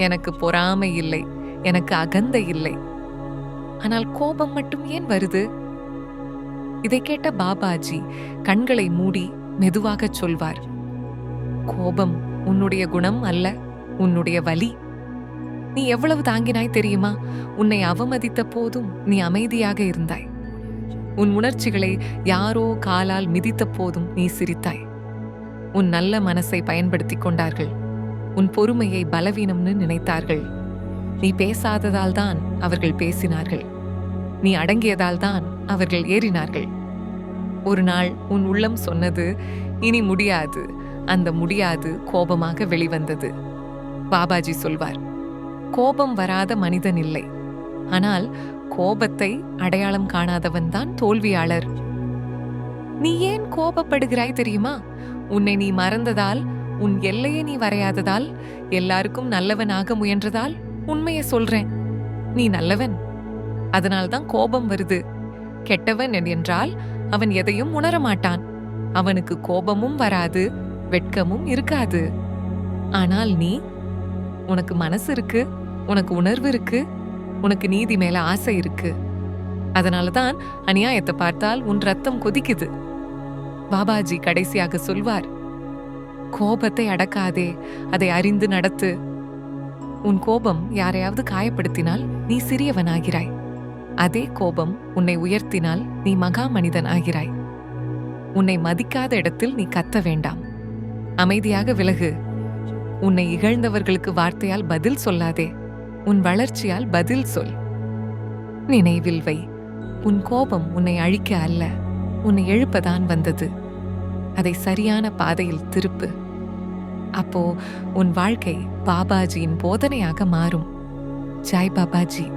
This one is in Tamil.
எனக்கு பொறாமை இல்லை எனக்கு அகந்தை இல்லை. ஆனால் கோபம் மட்டும் ஏன் வருது? இதை கேட்ட பாபாஜி கண்களை மூடி மெதுவாகச் சொல்வார். கோபம் உன்னுடைய குணம் அல்ல உன்னுடைய வலி. நீ எவ்வளவு தாங்கினாய் தெரியுமா? உன்னை அவமதித்த போதும் நீ அமைதியாக இருந்தாய். உன் உணர்ச்சிகளை யாரோ காலால் மிதித்த போதும் நீ சிரித்தாய். உன் நல்ல மனசை பயன்படுத்திக் கொண்டார்கள். உன் பொறுமையை பலவீனம்னு நினைத்தார்கள். நீ பேசாததால் தான் அவர்கள் பேசினார்கள். நீ அடங்கியதால் தான் அவர்கள் ஏறினார்கள். ஒரு நாள் உன் உள்ளம் சொன்னது இனி முடியாது. அந்த முடியாது கோபமாக வெளிவந்தது. பாபாஜி சொல்வார் கோபம் வராத மனிதன் இல்லை. ஆனால் கோபத்தை அடையாளம் காணாதவன் தான் தோல்வியாளர். நீ ஏன் கோபப்படுகிறாய் தெரியுமா? உன்னை நீ மறந்ததால் உன் எல்லையை நீ வரையாததால் எல்லாருக்கும் நல்லவனாக முயன்றதால் உண்மையை சொல்றேன். நீ நல்லவன். அதனால்தான் கோபம் வருது. கெட்டவன் என்றால் அவன் எதையும் உணர மாட்டான் அவனுக்கு கோபமும் வராது வெட்கமும் இருக்காது. ஆனால் நீ உனக்கு மனசு இருக்கு உனக்கு உணர்வு இருக்கு உனக்கு நீதி மேல ஆசை இருக்கு. அதனால தான் அநியாயத்தை பார்த்தால் உன் ரத்தம் கொதிக்குது. பாபாஜி கடைசியாக சொல்வார் கோபத்தை அடக்காதே அதை அறிந்து நடத்து. உன் கோபம் யாரையாவது காயப்படுத்தினால் நீ சிறியவனாகிறாய். அதே கோபம் உன்னை உயர்த்தினால் நீ மகா மனிதன் ஆகிறாய். உன்னை மதிக்காத இடத்தில் நீ கத்த வேண்டாம். அமைதியாக விலகு. உன்னை இகழ்ந்தவர்களுக்கு வார்த்தையால் பதில் சொல்லாதே. உன் வளர்ச்சியால் பதில் சொல். நினைவில் வை. உன் கோபம் உன்னை அழிக்க அல்ல. உன்னை எழுப்பதான் வந்தது. அதை சரியான பாதையில் திருப்பு. அப்போ உன் வாழ்க்கை பாபாஜியின் போதனையாக மாறும். ஜாய் பாபாஜி.